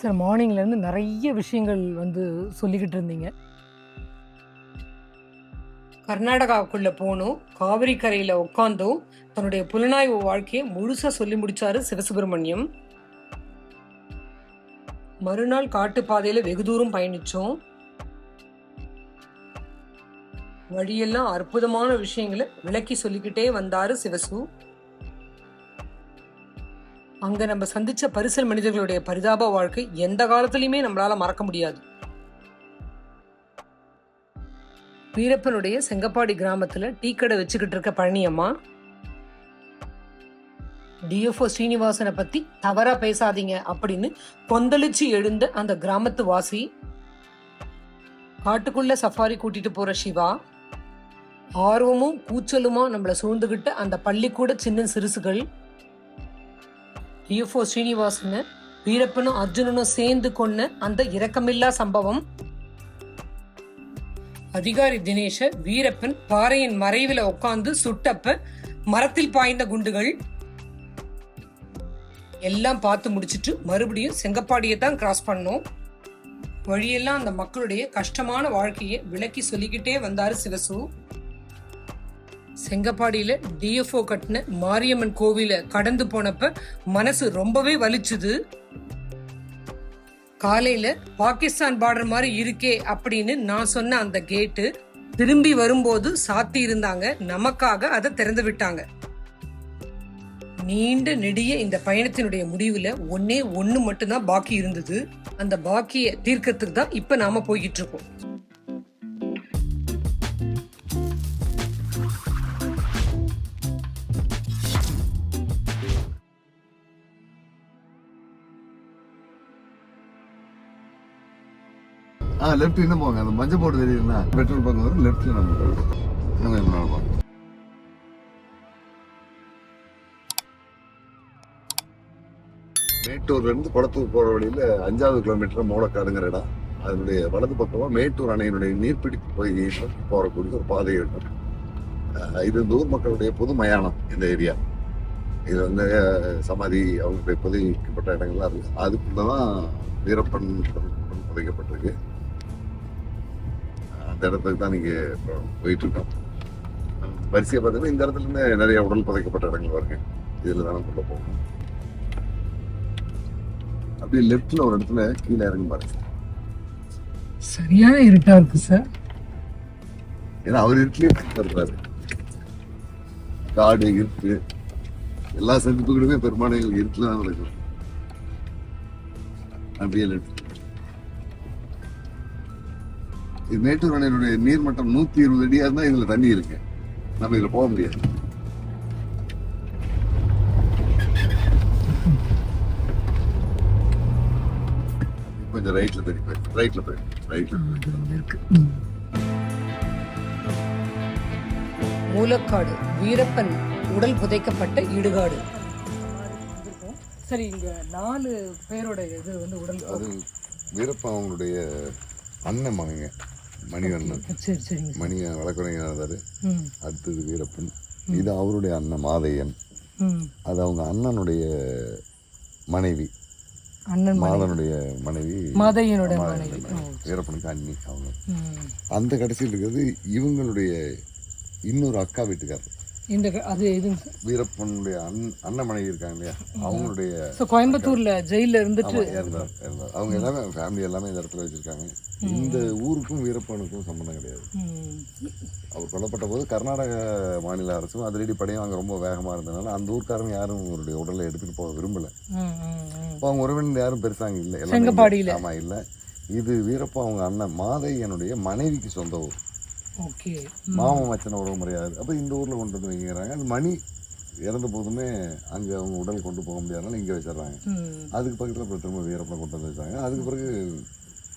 Sir மார்னிங்லேருந்து நிறைய விஷயங்கள் வந்து சொல்லிக்கிட்டு இருந்தீங்க. கர்நாடகாவுக்குள்ளே போனோம். காவிரி கரையில் உட்காந்தோம் தன்னுடைய புலனாய்வு வாழ்க்கையை முழுசாக சொல்லி முடிச்சாரு சிவசுப்பிரமணியம். மறுநாள் காட்டுப்பாதையில் வெகு தூரம் பயணித்தோம் வழியெல்லாம் அற்புதமான விஷயங்களை விளக்கி சொல்லிக்கிட்டே வந்தாரு சிவசு. அங்கே நம்ம சந்திச்ச பரிசல் மனிதர்களுடைய பரிதாப வாழ்க்கை எந்த காலத்துலையுமே நம்மளால் மறக்க முடியாது. வீரப்பனுடைய செங்கப்பாடி கிராமத்தில் டீ கடை வச்சுக்கிட்டு இருக்க பழனியம்மா டிஎஃப்ஓ ஸ்ரீனிவாசனை பற்றி தவறாக பேசாதீங்க அப்படின்னு கொந்தளிச்சு எழுந்த அந்த கிராமத்து வாசி காட்டுக்குள்ள சஃபாரி கூட்டிட்டு போகிற சிவா ஆர்வமும் கூச்சலுமா நம்மளை சூழ்ந்துகிட்ட அந்த பள்ளிக்கூட சின்ன சிறுசுகள் யூஃபோ ஸ்ரீனிவாசன் வீரப்பனும் அர்ஜுனனும் சேர்ந்து கொன்ன அந்த இரக்கமில்லா சம்பவம். அதிகாரி தினேஷ வீரப்பன் பாறையின் மறைவில் உட்கார்ந்து சுட்டப்ப மரத்தில் பாய்ந்த குண்டுகள். எல்லாம் பார்த்து முடிச்சிட்டு மறுபடியும் செங்கப்பாடியை தான் கிராஸ் பண்ணோம். வழியெல்லாம் அந்த மக்களுடைய கஷ்டமான வாழ்க்கையை விளக்கி சொல்லிக்கிட்டே வந்தாரு சிவசு. செங்கப்பாடியில டிஎஃப்ஓ கட்டின மாரியம்மன் கோவில கடந்து போனப்ப மனசு ரொம்பவே வலிச்சுது. காலையில பாகிஸ்தான் பார்டர் மாதிரி இருக்கே அப்படின்னு நான் சொன்ன அந்த கேட்டு திரும்பி வரும்போது சாத்தி இருந்தாங்க. நமக்காக அதை திறந்து விட்டாங்க. நீண்ட நெடிய இந்த பயணத்தினுடைய முடிவுல ஒன்னே ஒன்னு மட்டும்தான் பாக்கி இருந்தது. அந்த பாக்கிய தீர்க்கத்துக்கு தான் இப்ப நாம போய்கிட்டு இருக்கோம். ஆ லெஃப்ட் இன்னும் போங்க. அந்த மஞ்சள் போட்டு தெரியுதுண்ணா பெட்ரோல் பங்க் வரும். லெஃப்ட்டில் நம்ம இன்னும் கொஞ்சம் நாள் போங்க மேட்டூர்லேருந்து குளத்தூர் போற அஞ்சாவது கிலோமீட்டர் மூலக்காடுங்கிற இடம். அதனுடைய வலது பக்கமாக மேட்டூர் அணையினுடைய நீர்பிடிப்பு பகுதியில் போகக்கூடிய ஒரு பாதை இருக்கும் இது இந்த ஊர் மக்களுடைய பொது மயானம் இந்த ஏரியா. இது வந்து சமாதி அவங்களுடைய புதைக்கப்பட்ட இடங்கள்லாம் இருக்குது அதுக்குள்ளே தான் வீரப்பன் புதைக்கப்பட்டிருக்கு. அந்த இடத்துக்கு தான் நீங்க இப்போ போயிட்டு இருக்கோம். வரிசையை பார்த்தீங்கன்னா இந்த இடத்துல இருந்து நிறைய உடல் புதைக்கப்பட்ட இடங்கள் வருங்க இதுல தானே கொண்டு போகணும். அப்படியே லெஃப்ட்ல ஒரு இடத்துல கீழே இறங்கி பாருங்க. சரியான இருட்டா இருக்கு சார் ஏன்னா அவர் இருட்டிலே இருக்கிறாரு காடு இருட்டு எல்லா சந்திப்புகளுமே பெரும்பாலும் இருட்டுல தான் நடக்கும் அப்படியே லெஃப்ட் இது மேட்டூர் அணையினுடைய நீர்மட்டம் நூத்தி இருபது அடியா இருந்தா இதுல தண்ணி இருக்கு. நம்ம இதுல போக முடியாது. கொஞ்சம் ரைட்ல தண்ணி போயிடும் ரைட்ல போயிடும் ரைட்ல மூலக்காடு வீரப்பன் உடல் புதைக்கப்பட்ட இடுகாடு. சரி இங்க நாலு பேரோட இது வந்து உடல் அது வீரப்பன் அவங்களுடைய அண்ணன் மகங்க மணிவண்ணன் சரி சரிங்க மணி வழக்கறிஞர் அடுத்தது வீரப்பன். இது அவருடைய அண்ணன் மாதையன். அது அவங்க அண்ணனுடைய மனைவி. அண்ணன். மாதனுடைய மனைவி. மாதையனோட மாதையனுடைய மனைவி. வீரப்பனுக்கு அண்ணி அவங்க. அந்த கடைசியில் இருக்கிறது இவங்களுடைய இன்னொரு அக்கா வீட்டுக்காரர். இந்த அது எதுங்க சார் வீரப்பனுடைய அண் அண்ணன் மனைவி இருக்காங்க இல்லையா? அவங்களுடைய ஸோ கோயம்புத்தூர்ல ஜெயில இருந்துட்டு அவங்க எல்லாமே ஃபேமிலி எல்லாமே இந்த இடத்துல வச்சிருக்காங்க. இந்த ஊருக்கும் வீரப்பனுக்கும் சம்பந்தம் கிடையாது. அவர் கொல்லப்பட்ட போது கர்நாடக மாநில அரசும் அதிரடி படையும் அங்கே ரொம்ப வேகமாக இருந்தனால அந்த ஊர்க்காரங்க யாரும் அவருடைய உடலை எடுத்துட்டு போக விரும்பல. இப்போ அவங்க உறவினர் யாரும் பெருசாங்க இல்லை. எல்லாமே செங்கப்பாடியில. ஆமா இல்லை. இது வீரப்பா அவங்க அண்ணன் மாதையனுடைய மனைவிக்கு சொந்த ஊர். ஓகே. மாமன் மச்சன உறவு முறையாது. அப்போ இந்த ஊரில் கொண்டு வந்து வைக்கிறாங்க. அது மணி இறந்த போதுமே அங்கே அவங்க உடல் கொண்டு போக முடியாதனால இங்கே வச்சிடுறாங்க. அதுக்கு பக்கத்தில் அப்புறம் திரும்ப வீரப்பனை கொண்டு வந்து வச்சாங்க. அதுக்கு பிறகு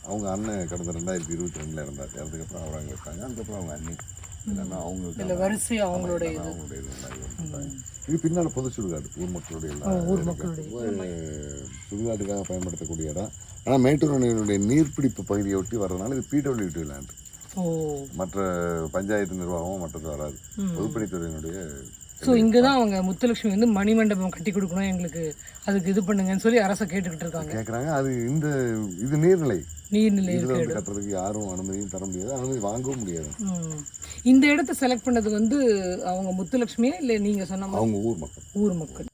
அவங்க அண்ணன் கடந்த ரெண்டாயிரத்தி இருபத்தி ரெண்டில் இறந்தார். இறந்ததுக்கப்புறம் அவர் அங்கே வச்சாங்க. அதுக்கப்புறம் அவங்க அண்ணி. அவங்களுக்கு இதுல வரிசை அவங்களுடைய அவங்களுடைய இது. பின்னால பொது சுடுகாடு ஊர் மக்களுடைய சுடுகாட்டுக்காக பயன்படுத்தக்கூடிய இடம். ஆனா மேட்டூர் அணையினுடைய நீர்பிடிப்பு பகுதியை ஒட்டி வர்றதுனால இது பிடபிள்யூடி லேண்ட். மற்ற பஞ்சாயத்து நிர்வாகமும் மற்றது வராது. பொதுப்பணித்துறையினுடைய ஸோ இங்கே தான் அவங்க முத்துலட்சுமி வந்து மணிமண்டபம் கட்டி கொடுக்கணும் எங்களுக்கு அதுக்கு இது பண்ணுங்கன்னு சொல்லி அரசை கேட்டுக்கிட்டு இருக்காங்க. கேட்குறாங்க அது இந்த இது நீர்நிலை. நீர்நிலை இதுல வந்து கட்டுறதுக்கு யாரும் அனுமதியும் தர முடியாது. அனுமதி வாங்கவும் முடியாது. இந்த இடத்த செலக்ட் பண்ணது வந்து அவங்க முத்துலட்சுமியா இல்லை நீங்கள் சொன்ன அவங்க ஊர் மக்கள். ஊர் மக்கள்?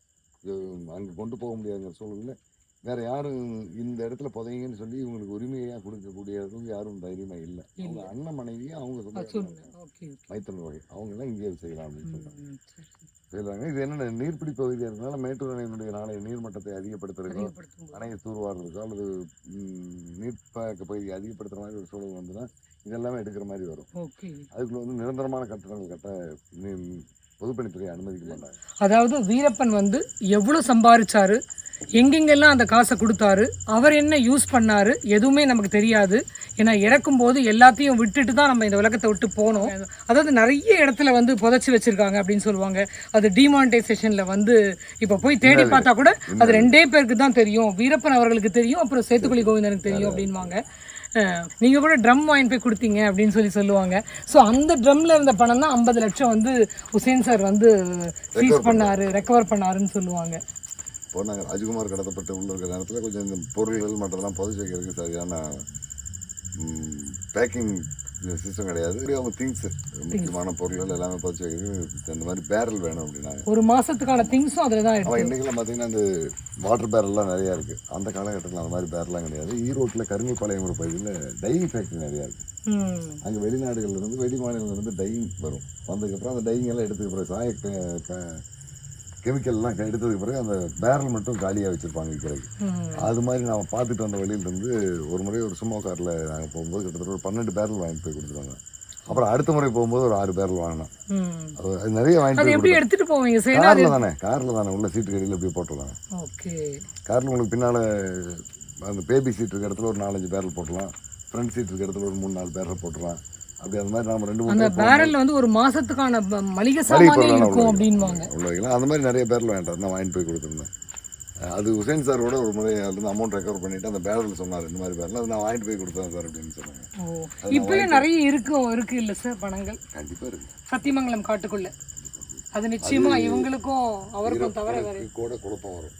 அங்க கொண்டு போக முடியாதுங்கிற சூழல்ல வேற யாரும் இந்த இடத்துல புதைங்கன்னு சொல்லி இவங்களுக்கு உரிமையா கொடுக்கக்கூடியவங்க யாரும் தைரியமா இல்லை. அவங்க அண்ணன் மனைவியும் அவங்க ஓகே மைத்தன் வகை. அவங்க எல்லாம் இங்கேயே செய்யலாம் அப்படின்னு. செய்யறாங்க. இது என்ன நீர்பிடி பகுதியாக இருக்கனால மேட்டூர் அணையினுடைய நாளைய நீர்மட்டத்தை போது. அணையை தூர்வாடுறதுக்கோ அல்லது நீர்ப்பாக்க பகுதியை அதிகப்படுத்துற மாதிரி ஒரு சூழல் வந்துன்னா இதெல்லாமே எடுக்கிற மாதிரி வரும். அதுக்குள்ள வந்து நிரந்தரமான கட்டடங்கள் கட்ட பொதுப்பணித்துறை அனுமதிக்க மாட்டாங்க. அதாவது வீரப்பன் வந்து எவ்வளோ சம்பாரிச்சாரு? எங்கெங்கெல்லாம் அந்த காசை கொடுத்தாரு அவர் என்ன யூஸ் பண்ணாரு எதுவுமே நமக்கு தெரியாது. ஏன்னா இறக்கும் போது எல்லாத்தையும் விட்டுட்டு தான் நம்ம இந்த உலகத்தை விட்டு போனோம். அதாவது நிறைய இடத்துல வந்து புதைச்சி வச்சிருக்காங்க அப்படின்னு சொல்லுவாங்க. அது டிமானிட்டைசேஷன்ல வந்து இப்போ போய் தேடி பார்த்தா கூட அது ரெண்டே பேருக்கு தான் தெரியும். வீரப்பன் அவர்களுக்கு தெரியும் அப்புறம் சேத்துக்குழி கோவிந்தனுக்கு தெரியும் அப்படின்வாங்க அஹ், நீங்க கூட ட்ரம் வாங்கி போய் கொடுத்தீங்க அப்படின்னு சொல்லி சொல்லுவாங்க. ஸோ அந்த ட்ரம்ல இருந்த பணம் தான் ஐம்பது லட்சம் வந்து உசேன் சார் வந்து சீஸ் பண்ணாரு. ரெக்கவர் பண்ணாருன்னு சொல்லுவாங்க. நாங்கள் ராஜ்குமார் கடத்தப்பட்டு உள்ள இருக்கிற நேரத்தில் கொஞ்சம் இந்த பொருள்கள் மற்றதெல்லாம் புதைச்சி வைக்கிறதுக்கு சரியான பேக்கிங் சிஸ்டம் கிடையாது. அவங்க திங்ஸ் முக்கியமான பொருள்கள் எல்லாமே புதைச்சி வைக்கிறதுக்கு இந்த மாதிரி பேரல் வேணும் அப்படின்னாங்க. ஒரு மாசத்துக்கான திங்ஸும் அதில் தான் அவன் இன்றைக்கெல்லாம் பார்த்தீங்கன்னா அந்த வாட்டர் பேரல்லாம் நிறையா இருக்குது அந்த காலகட்டத்தில் அந்த மாதிரி பேரல்லாம் கிடையாது. ஈரோட்டில் கருங்கல்பாளையம் ஒரு பகுதியில் டை ஃபேக்ட்ரி நிறையா இருக்குது அங்கே வெளிநாடுகள்ல இருந்து வெளி மாநிலங்கள்ல இருந்து டைங் வரும். வந்ததுக்கப்புறம் அந்த டைங் எல்லாம் எடுத்ததுக்கு பிறகு சாய கெமிக்கல்லாம் எடுத்ததுக்கு பிறகு அந்த பேரல் மட்டும் காலியாக வச்சுருப்பாங்க விற்கிறதுக்கு அது மாதிரி நான் பார்த்துட்டு வந்த வழியிலேருந்து ஒரு முறை ஒரு சும்மா காரில் நாங்கள் போகும்போது கிட்டத்தட்ட ஒரு பன்னெண்டு பேரல் வாங்கிட்டு போய் கொடுத்துருவாங்க அப்புறம் அடுத்த முறை போகும்போது ஒரு ஆறு பேரல் வாங்கினோம். அது நிறைய வாங்கிட்டு போய் எப்படி எடுத்துட்டு போவீங்க? காரில் தானே காரில் தானே உள்ள சீட்டு கடியில் அப்படியே போட்டுடலாம். ஓகே. காரில் உங்களுக்கு பின்னால் அந்த பேபி சீட் இருக்க இடத்துல ஒரு நாலஞ்சு பேரல் போட்டுடலாம். ஃப்ரண்ட் சீட் இருக்க இடத்துல ஒரு மூணு நாலு பேரல் போட்டுடலாம். அப்படி அந்த மாதிரி நாம ரெண்டு மூணு அந்த பேரல்ல வந்து ஒரு மாசத்துக்கான மளிகை சாமானே இருக்கும் அப்படின்வாங்க உள்ள அந்த மாதிரி நிறைய பேரில் வேண்டாம். நான் வாங்கிட்டு போய் கொடுத்துருந்தேன். அது உசேன் சார் கூட ஒரு முறை அதுலேருந்து அமௌண்ட் ரெக்கவர் பண்ணிட்டு அந்த பேரல் சொன்னார். இந்த மாதிரி பேரில் அது நான் வாங்கிட்டு போய் கொடுத்தேன் சார் அப்படின்னு சொன்னாங்க. இப்பயும் நிறைய இருக்கும் இருக்கு இல்ல சார் பணங்கள்? கண்டிப்பாக இருக்கு. சத்தியமங்கலம் காட்டுக்குள்ள. அது நிச்சயமா இவங்களுக்கும் அவருக்கும் தவிர கூட குழப்பம் வரும்.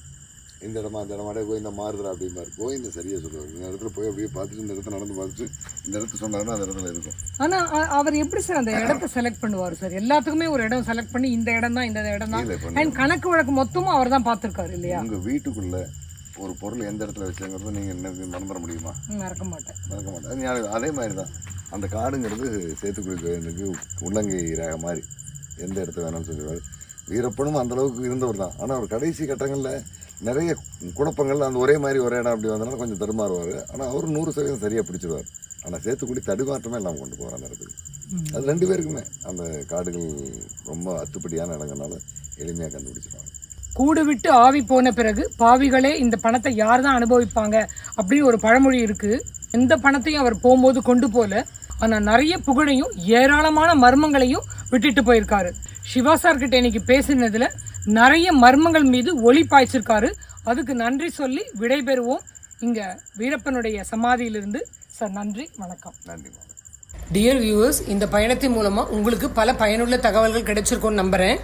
இந்த இடமா அந்த இடமா கோவிந்த மாறுதுடா அப்படிம்பாரு. கோவிந்த சரியா சொல்லுவார். இந்த இடத்துல போய் அப்படியே பார்த்துட்டு இந்த இடத்துல நடந்து பார்த்துட்டு இந்த இடத்த சொன்னாருன்னா அந்த இடத்துல இருக்கும். ஆனா அ- அவர் எப்படி சார் அந்த இடத்த செலக்ட் பண்ணுவார் சார்? எல்லாத்துக்குமே ஒரு இடம் செலக்ட் பண்ணி இந்த இடம் தான் இந்த இடம் தான். அண்ட் கணக்கு வழக்கு மொத்தமும் அவர் தான் பார்த்துருக்காரு இல்லையா? உங்க வீட்டுக்குள்ள ஒரு பொருள் எந்த இடத்துல வச்சுங்கிறது நீங்க என்ன மறந்துட முடியுமா? மறக்க மாட்டேன். மறக்க மாட்டேன். அது மாதிரி தான். அந்த காடுங்கிறது சேத்துக்குழி கோயிலுக்கு உள்ளங்கை ரேக மாதிரி எந்த இடத்த வேணும்னு சொல்லிடுவார் வீரப்பனும் அந்த அளவுக்கு இருந்தவர் தான். ஆனால் அவர் கடைசி கட்டங்களில் நிறைய குழப்பங்கள் அந்த ஒரே மாதிரி ஒரே இடம் அப்படி வந்தனால கொஞ்சம் தடுமாறுவார். ஆனால் அவர் நூறு சதவீதம் சரியாக பிடிச்சிருவார். ஆனால் சேத்துக்குழி தடுமாற்றமே இல்லாமல் கொண்டு போகிறார் அந்த இடத்துக்கு. அது ரெண்டு பேருக்குமே. அந்த காடுகள் ரொம்ப அத்துப்படியான இடங்கள்னால எளிமையாக கண்டுபிடிச்சிருவாங்க. கூடு விட்டு ஆவி போன பிறகு பாவிகளே இந்த பணத்தை யார் தான் அனுபவிப்பாங்க அப்படின்னு ஒரு பழமொழி இருக்கு. எந்த பணத்தையும் அவர் போகும்போது கொண்டு போல. ஆனா நிறைய புகழையும் ஏராளமான மர்மங்களையும் விட்டுட்டு போயிருக்காரு. சிவா சார் கிட்ட இன்னைக்கு பேசினதுல நிறைய மர்மங்கள் மீது ஒளி பாய்ச்சிருக்காரு. அதுக்கு நன்றி சொல்லி விடைபெறுவோம். இங்க வீரப்பனுடைய சமாதியிலிருந்து சார் நன்றி வணக்கம். நன்றி. டியர் வியூவர்ஸ் இந்த பயணத்தின் மூலமா உங்களுக்கு பல பயனுள்ள தகவல்கள் கிடைச்சிருக்கும்னு நம்புறேன்.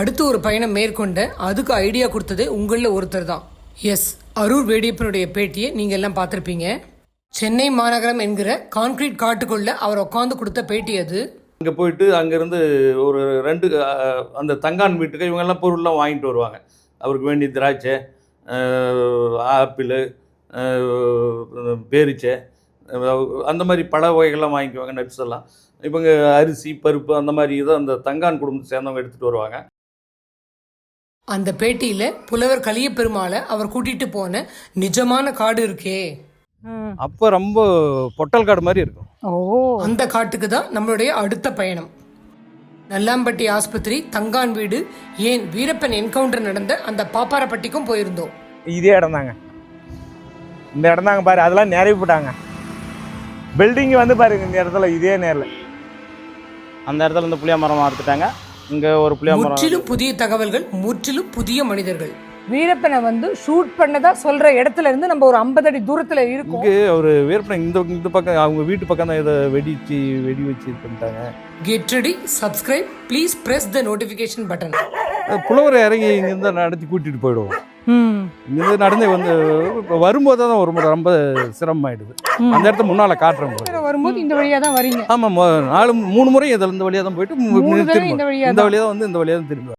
அடுத்து ஒரு பயணம் மேற்கொண்ட அதுக்கு ஐடியா கொடுத்ததே உங்களில் ஒருத்தர் தான். எஸ் அரூர் வேடியப்பனுடைய பேட்டியை நீங்க எல்லாம் பார்த்துருப்பீங்க. சென்னை மாநகரம் என்கிற கான்கிரீட் காட்டுக்குள்ள அவர் உட்காந்து கொடுத்த பேட்டி அது. அங்கே போயிட்டு அங்கேருந்து ஒரு ரெண்டு அந்த தங்கான் வீட்டுக்கு இவங்கெல்லாம் பொருள்லாம் வாங்கிட்டு வருவாங்க. அவருக்கு வேண்டிய திராட்சை ஆப்பிள் பேரிச்சை அந்த மாதிரி பழ வகைகள்லாம் வாங்கிக்குவாங்க நட்ஸ் எல்லாம். இவங்க அரிசி பருப்பு அந்த மாதிரி இதை அந்த தங்கான் குடும்பத்தை சேர்ந்தவங்க எடுத்துகிட்டு வருவாங்க. அந்த பேட்டியில் புலவர் கலிய பெருமாளை அவர் கூட்டிகிட்டு போன நிஜமான காடு இருக்கே. அப்போ ரொம்ப பொட்டல் காடு மாதிரி இருக்கும். ஓ. அந்த காட்டுக்கு தான் நம்மளுடைய அடுத்த பயணம். நல்லாம்பட்டி ஆஸ்பத்திரி தங்கான் வீடு ஏன் வீரப்பன் என்கவுண்டர் நடந்த அந்த பாப்பாரப்பட்டிக்கும் போயிருந்தோம். இதே இடம் தாங்க. இந்த இடம் தாங்க பாரு அதெல்லாம் நிரவி போட்டாங்க. பில்டிங் வந்து பாருங்க இந்த இடத்துல இதே நேரில். அந்த இடத்துல இருந்து புளிய மரம் அறுத்துட்டாங்க. இங்கே ஒரு புளிய மரம் முற்றிலும் புதிய தகவல்கள் முற்றிலும் புதிய மனிதர்கள். வீரப்பனை வந்து ஷூட் பண்ணதா சொல்ற இடத்துல இருந்து நம்ம ஒரு ஐம்பது அடி தூரத்துல இருக்கோம். இங்கே அவர் வீரப்பனை இந்த இந்த பக்கம் அவங்க வீட்டு பக்கம் தான் இதை வெடிச்சு வெடி வச்சு இது பண்ணிட்டாங்க. Get ready subscribe please press the notification button புலவரை இறங்கி இங்கேருந்து நடத்தி கூட்டிகிட்டு போயிடுவோம். இங்கேருந்து நடந்து வந்து வரும்போது தான் ஒரு முறை ரொம்ப சிரமமாயிடுது. அந்த இடத்த முன்னால் காட்டுறோம். வரும்போது இந்த வழியா தான் வரீங்க. ஆமாம் நாலு மூணு முறை இதில் இந்த வழியாக தான் போயிட்டு இந்த வழியா இந்த தான். வழியாக தான் வந்து இந்த வழியாக தான் திரும்பி